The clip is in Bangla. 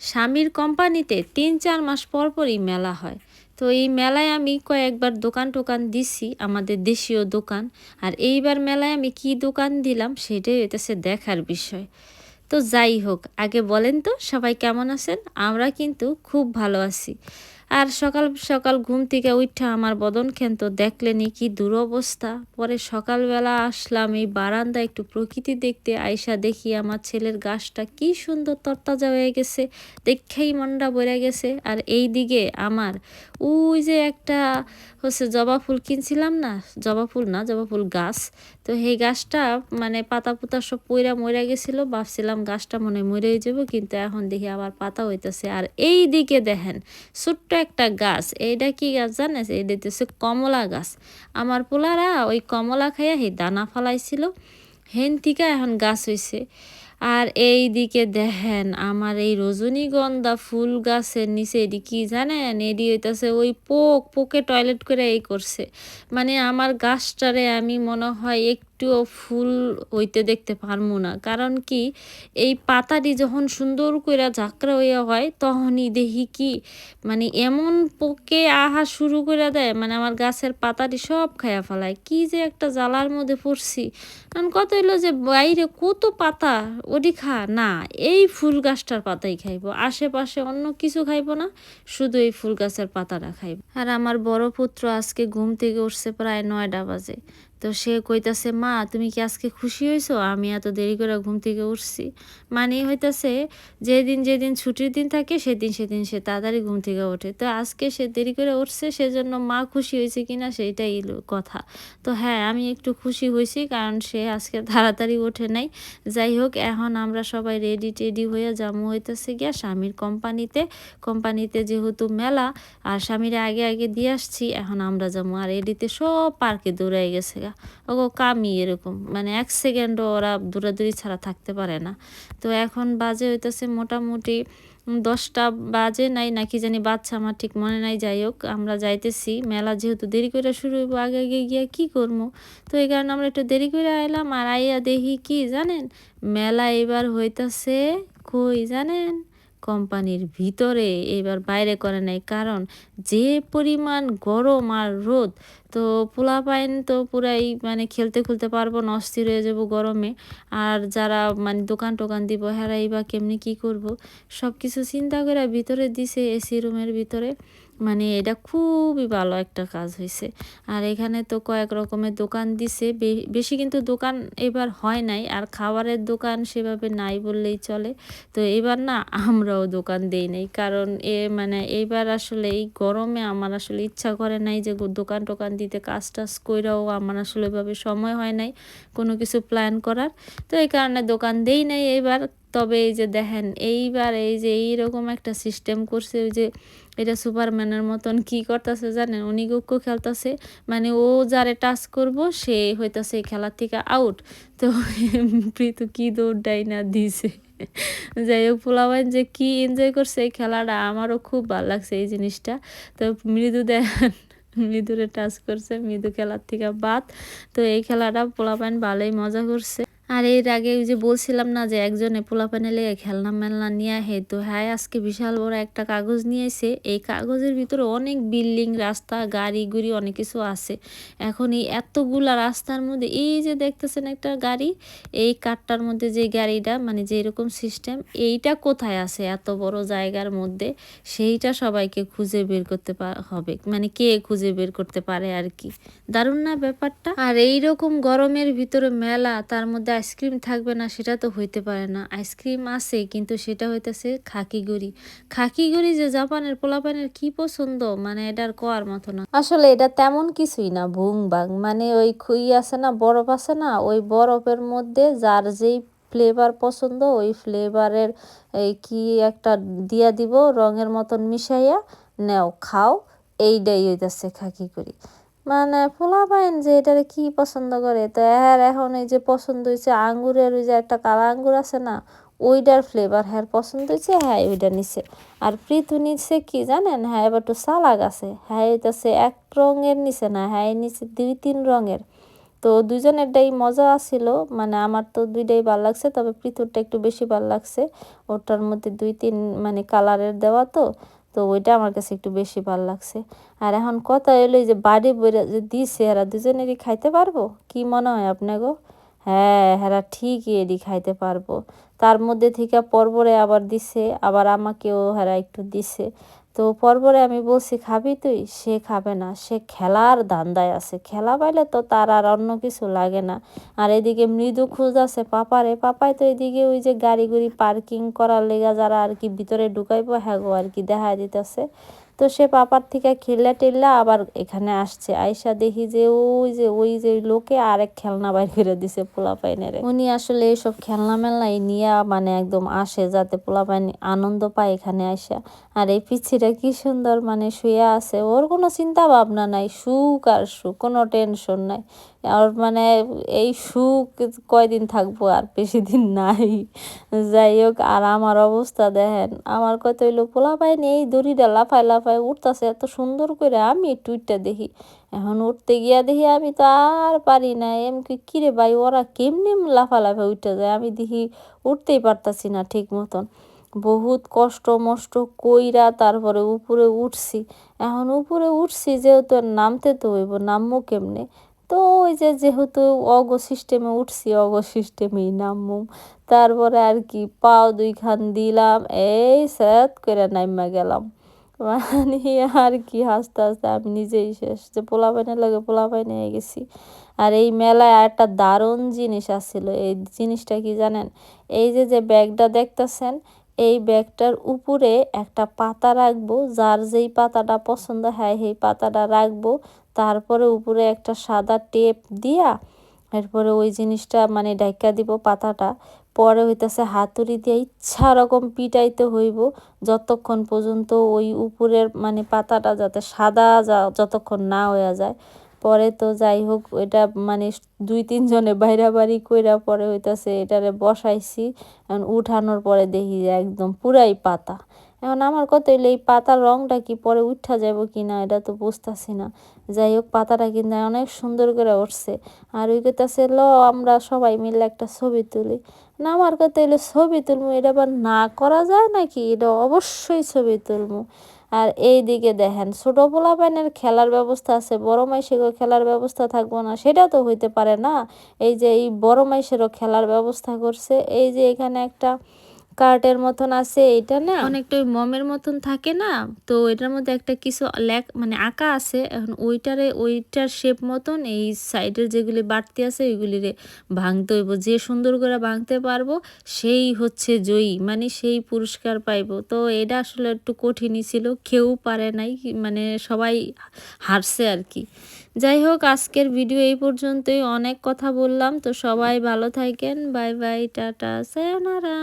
স্বামীর কোম্পানিতে তিন চার মাস পর পরই মেলা হয়। তো এই মেলায় আমি কয়েকবার দোকান টোকান দিছি, আমাদের দেশীয় দোকান। আর এইবার মেলায় আমি কি দোকান দিলাম সেটাই হইতেছে দেখার বিষয়। তো যাই হোক, আগে বলেন তো সবাই কেমন আছেন? আমরা কিন্তু খুব ভালো আছি। আর সকাল সকাল ঘুম থেকে উঠা আমার বদন খেন্ত দেখলেনি কি দুরবস্থা। পরে সকালবেলা আসলাম এই বারান্দা একটু প্রকৃতি দেখতে। আয়সা দেখি আমার ছেলের গাছটা কি সুন্দর তরতাজা হয়ে গেছে। দেখেই মনটা বইরা গেছে। আর এই দিকে আমার ওই যে একটা হচ্ছে জবা ফুল কিনছিলাম না? জবা ফুল না, জবা ফুল গাছ। তো সেই গাছটা মানে পাতা পুতা সব পইরা মরে গেছিল, ভাবছিলাম গাছটা মনে মরে যাব, কিন্তু এখন দেখি আবার পাতা হইতেছে। আর এই দিকে দেখেন, ছোট্ট একটা গাছ এইটা কি গাছ জানেস এই দিতেছে কমলা গাছ। আমার পোলারা ওই কমলা খাইয়া সেই দানা ফালাইছিল, হেন থেকে এখন গাছ হয়েছে আর এই দিকে দেখেন, আমার এই রজনীগন্ধা ফুল গাছের নিচে এটি কি জানেন? এটি হইতেছে ওই পোক, পোকে টয়লেট করে এই করছে। মানে আমার গাছটারে আমি মনে হয় একটুও ফুল হইতে দেখতে পারব না। কারণ কি, এই পাতাটি যখন সুন্দর করে ঝাঁকড়া হইয়া হয়, তখনই দেখি কি মানে এমন পোকে আহা শুরু করে দেয় মানে আমার গাছের পাতাটি সব খাইয়া ফেলায়। কি যে একটা জ্বালার মধ্যে পড়ছি। কারণ কত হইল যে, বাইরে কত পাতা ওটি খা না, এই ফুল গাছটার পাতাই খাইব। আশেপাশে অন্য কিছু খাইব না, শুধু এই ফুল গাছের পাতাটা খাইব। আর আমার বড় পুত্র আজকে ঘুম থেকে উঠছে প্রায় নয়টা বাজে। তো সে কইতাছে, মা, তুমি কি আজকে খুশি হয়েছো আমি এত দেরি করে ঘুম থেকে উঠছি। মানে হইতাছে, যেদিন যেদিন ছুটির দিন থাকে, সেদিন সেদিন সে তাড়াতাড়ি ঘুম থেকে ওঠে। তো আজকে সে দেরি করে উঠছে, সেজন্য মা খুশি হয়েছে কিনা সেইটাই কথা। তো হ্যাঁ আমি একটু খুশি হয়েছি কারণ সে আজকে তাড়াতাড়ি ওঠে নাই। যাই হোক, এখন আমরা সবাই রেডি টেডি হয়ে জামু হইতেছে গিয়া স্বামীর কোম্পানিতে। কোম্পানিতে যেহেতু মেলা, আর স্বামীরা আগে আগে দিয়ে আসছি, এখন আমরা যাব আর এডিতে সব পার্কে দৌড়াই গেছে। গা ওগো কামি এরকম। মানে এক সেকেন্ডও ওরা দূরাদূরি ছাড়া থাকতে পারে না। তো এখন বাজে হইতেছে মোটামুটি দশটা বাজে, নাই নাকি জানি বাচ্চা আমার ঠিক মনে নাই। যাই হোক, আমরা যাইতেছি। মেলা যেহেতু দেরি করে শুরু হইব, আগে আগে গিয়া কি করব তো এই কারণে আমরা একটু দেরি করে আইলাম। আর আইয়া দেখি কি, জানেন? মেলা এবার হইতাছে কই, জানেন? কোম্পানির ভিতরে এবার বাইরে করে নাই কারণ যে পরিমাণ গরম আর রোদ, তো পোলা পাইন তো পুরাই মানে খেলতে খুলতে পারব না, অস্থির হয়ে যাব গরমে। আর যারা মানে দোকান টোকান দিব, হেরাই বা কেমনি কী করব? সব কিছু চিন্তা করে ভিতরে দিছে এসি রুমের ভিতরে। মানে এটা খুবই ভালো একটা কাজ হয়েছে আর এখানে তো কয়েক রকমের দোকান দিছে বেশি কিন্তু দোকান এবার হয় নাই, আর খাবারের দোকান সেভাবে নাই বললেই চলে। তো এবার না আমরাও দোকান দেই নাই, কারণ এ মানে এবার আসলে এই গরমে আমার আসলে ইচ্ছা করে নাই যে দোকান টোকান দিতে কাজ টাজ কইরাও আমার আসলে এভাবে সময় হয় নাই কোনো কিছু প্ল্যান করার। তো এই কারণে দোকান দেই নাই এইবার তবে এই যে দেখেন, এইবার এই যে এইরকম একটা সিস্টেম করছে, ওই যে এটা সুপারম্যানের মতন কি করতেছে জানেন? উনি গুক্কো খেলতেছে মানে ও যারে টাচ করব, সে হইতাছে খেলার থেকে আউট তো প্রীতু কি দৌড়াই না দিছে। যাই হোক পোলাবাইন যে কি এনজয় করছে এই খেলাটা, আমারও খুব ভালো লাগছে এই জিনিসটা। তো মৃদু দেখেন, মৃদুরে টাচ করছে, মৃদু খেলার থেকে বাদ। তো এই খেলাটা পোলাপাইন ভালোই মজা করছে। আর এর আগে ওই যে বলছিলাম না যে একজনে পোলা প্যানেলে খেলনা মেলনা নিয়ে আহে তো হ্যাঁ আজকে বিশাল বড় একটা কাগজ নিয়ে এসে এই কাগজের ভিতরে অনেক বিল্ডিং, রাস্তা, গাড়ি গুড়ি অনেক কিছু আছে। এখন এই এতগুলা রাস্তার মধ্যে এই যে দেখতেছেন একটা গাড়ি, এই কাঠটার মধ্যে যে গাড়িটা মানে যে এরকম সিস্টেম এইটা কোথায় আছে এত বড় জায়গার মধ্যে? সেইটা সবাইকে খুঁজে বের করতে হবে। মানে কে খুঁজে বের করতে পারে আর কি? দারুণ না ব্যাপারটা? আর এইরকম গরমের ভিতরে মেলা, তার মধ্যে আইসক্রিম থাকবে না, সেটা তো হইতে পারে না। আইসক্রিম আছে, কিন্তু সেটা হইতেছে খাকি গড়ি। খাকি গড়ি যে জাপানের পোলাপানের কি পছন্দ? মানে এটার কোয়ার মতো না। আসলে এটা তেমন কিছুই না, ভুং বাং মানে ওই খুই আছে না, বরফ আছে না, ওই বরফের মধ্যে যার যেই ফ্লেভার পছন্দ, ওই ফ্লেভারের এই কি একটা দিয়া দিব, রঙের মতন মিশাইয়া, নেও, খাও, এইটাই হইতেছে খাকি করি মানে পোলাপাইন যে এটারে কি পছন্দ করে? তো হ্যাঁ এখন এই যে পছন্দ হয়েছে আঙ্গুরের ওই যে একটা কালা আঙ্গুর আছে না, ওইটার ফ্লেভার হ্যাঁ পছন্দ হয়েছে হ্যাঁ ওইটা নিছে। আর প্রীতু নিচ্ছে কি জানেন? হ্যাঁ এবার একটু সালাগ আছে। হ্যাঁ এটা সে এক রঙের নিছে না হ্যাঁ নিচে দুই তিন রঙের। তো দুজনেরটাই মজা আসছিল মানে আমার তো দুইটাই ভালো লাগছে, তবে পৃথুরটা একটু বেশি ভালো লাগছে। ওটার মধ্যে দুই তিন মানে কালারের দেওয়া তো তো ওইটা আমার কাছে একটু বেশি ভালো লাগছে। আর এখন কথা এলো যে বাড়ি বইরা যে দিছে, এরা দুজনেরই খাইতে পারব? কি মনে হয় আপনাকে হ্যাঁ হ্যাঁ ঠিকই এডি খাইতে পারব। তার মধ্যে থেকে পরপরে আবার দিছে, আবার আমাকেও হেরা একটু দিছে। তো পরপরে আমি বলছি, খাবি তুই? সে খাবে না। সে খেলার দান্দায় আছে। খেলা পাইলে তো তার আর অন্য কিছু লাগে না। আর এদিকে মৃদু খুঁজ আছে পাপারে। পাপায় তো এদিকে ওই যে গাড়ি গুড়ি পার্কিং করার লেগা যারা আর কি ভিতরে ঢুকাইবো, হ্যাগো আর কি দেখা দিতেছে। তো সে পাপার থেকে খেললা টেললা আবার এখানে আসছে। আয়সা দেখি যে ওই যে ওই যে লোকে আরেক খেলনা বাইর করে দিছে পোলা পাইনের উনি আসলে এইসব খেলনা মেলনাই নিয়ে মানে একদম আসে যাতে পোলা পাইন আনন্দ পায় এখানে আসা আর এই পিছিটা কি সুন্দর মানে শুয়ে আছে। ওর কোনো চিন্তা ভাবনা নাই, সুখ আর সুখ, কোনো টেনশন নাই। আর মানে এই সুখ কয়দিন থাকব আর বেশি দিন নাই। যাই হোক, আর আমার অবস্থা দেখেন, আমার কত হইল, পোলা পাইনি এই দড়িটা লাফায় লাফায় উঠতেছে এত সুন্দর করে আমি উঠটা দেখি। এখন উঠতে গিয়া দেখি আমি তো আর পারি না এমকি কিরে ভাই, ওরা কেমনি লাফা লাফা উঠতে যায়? আমি দেখি উঠতেই পারতাছি না ঠিক মতন। বহুত কষ্ট মষ্ট কইরা তারপরে উপরে উঠছি। এখন উপরে উঠছি যেহেতু নামতে তো হইব নামবো কেমনে? তো ওই যে যেহেতু অগ সিস্টেমে উঠছি, অগ সিস্টেমেই নামমু। তারপরে আর কি, পাও দুইখান দিলাম, এই স্যাত করে নাইমা গেলাম। মানে আর কি হাসতে হাসতে আমি নিজেই শেষ। যে পোলা পাইনে লাগে পোলা পাইনে গেছি। আর এই মেলায় একটা দারুণ জিনিস আসছিল এই জিনিসটা কি জানেন? এই যে যে ব্যাগটা দেখতেছেন, এই ব্যাগটার উপরে একটা পাতা রাখব, যার যেই পাতাটা পছন্দ হয়, সেই পাতাটা রাখব তারপরে উপরে একটা সাদা টেপ দিয়া এরপরে ওই জিনিসটা মানে ডাইকা দিব পাতাটা। পরে হইতেছে হাতুড়ি দিয়ে ইচ্ছা রকম পিটাইতে হইব যতক্ষণ পর্যন্ত ওই উপরের মানে পাতাটা যাতে সাদা যা যতক্ষণ না হয়ে যায়। পরে তো যাই হোক, এটা মানে দুই তিনজনে বাইরা বাড়ি কইরা পরে হইতাছে এটারে বসাইছি। উঠানোর পরে দেখি একদম পুরাই পাতা। এখন আমার কত হইলে, এই পাতার রংটা কি পরে উঠা যাব কি না এটা তো বুঝতেছি না। যাই হোক, পাতাটা কিন্তু অনেক সুন্দর করে উঠছে। আর ওই কইতাছে ল, আমরা সবাই মিলে একটা ছবি তুলি। না, আমার কথা হইলে, ছবি তুলবো এটা আবার না করা যায় নাকি? এটা অবশ্যই ছবি তুলবো আর এই দিকে দেখেন, ছোটো পোলাপাইনের খেলার ব্যবস্থা আছে, বড় মাইসেরও খেলার ব্যবস্থা থাকব না, সেটা তো হইতে পারে না। এই যে এই বড় মাইসেরও খেলার ব্যবস্থা করছে, এই যে এখানে একটা কার্টের মতন আছে, এটা না? অনেকটা ওই মমের মতন থাকে না? তো এটার মধ্যে একটা কিছু লেখ মানে আঁকা আছে। এখন ওইটারে, ওইটার শেপ মতন এই সাইডের যেগুলি বাড়তি আছে ওইগুলি রে ভাঙতে হইব। যে সুন্দর করে ভাঙতে পারব, সেই হচ্ছে জয়ী মানে সেই পুরস্কার পাইব। তো এটা আসলে একটু কঠিনই ছিল, কেউ পারে নাই মানে সবাই হারছে আর কি। যাই হোক, আজকের ভিডিও এই পর্যন্তই। অনেক কথা বললাম, তো সবাই ভালো থাকেন। Bye bye, tata sayonara